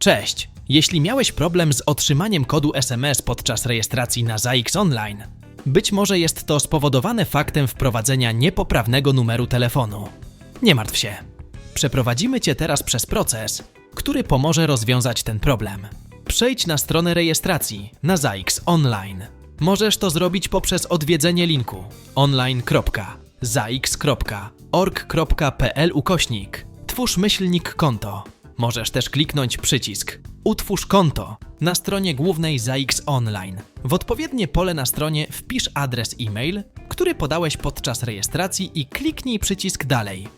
Cześć! Jeśli miałeś problem z otrzymaniem kodu SMS podczas rejestracji na ZAIX Online, być może jest to spowodowane faktem wprowadzenia niepoprawnego numeru telefonu. Nie martw się. Przeprowadzimy Cię teraz przez proces, który pomoże rozwiązać ten problem. Przejdź na stronę rejestracji na ZAIX Online. Możesz to zrobić poprzez odwiedzenie linku online.zaix.org.pl ukośnik Twórz myślnik konto. Możesz też kliknąć przycisk Utwórz konto na stronie głównej ZAIX Online. W odpowiednie pole na stronie wpisz adres e-mail, który podałeś podczas rejestracji i kliknij przycisk Dalej.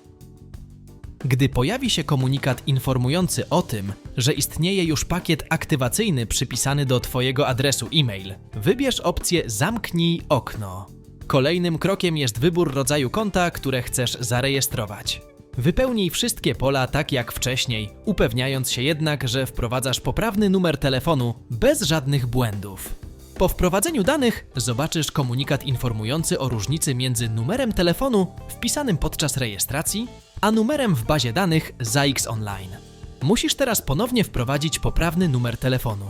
Gdy pojawi się komunikat informujący o tym, że istnieje już pakiet aktywacyjny przypisany do Twojego adresu e-mail, wybierz opcję Zamknij okno. Kolejnym krokiem jest wybór rodzaju konta, które chcesz zarejestrować. Wypełnij wszystkie pola tak jak wcześniej, upewniając się jednak, że wprowadzasz poprawny numer telefonu bez żadnych błędów. Po wprowadzeniu danych zobaczysz komunikat informujący o różnicy między numerem telefonu wpisanym podczas rejestracji, a numerem w bazie danych ZAIX Online. Musisz teraz ponownie wprowadzić poprawny numer telefonu.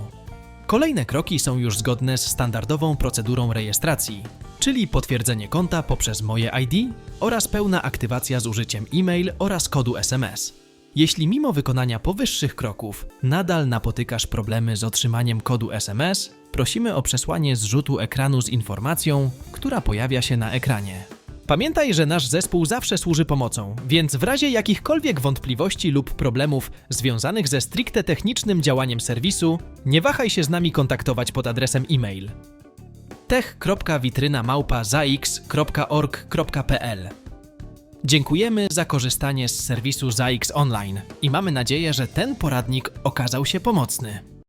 Kolejne kroki są już zgodne z standardową procedurą rejestracji, czyli potwierdzenie konta poprzez Moje ID oraz pełna aktywacja z użyciem e-mail oraz kodu SMS. Jeśli mimo wykonania powyższych kroków nadal napotykasz problemy z otrzymaniem kodu SMS, prosimy o przesłanie zrzutu ekranu z informacją, która pojawia się na ekranie. Pamiętaj, że nasz zespół zawsze służy pomocą, więc w razie jakichkolwiek wątpliwości lub problemów związanych ze stricte technicznym działaniem serwisu, nie wahaj się z nami kontaktować pod adresem e-mail tech.witrynamałpa.zaix.org.pl Dziękujemy za korzystanie z serwisu ZAIX Online i mamy nadzieję, że ten poradnik okazał się pomocny.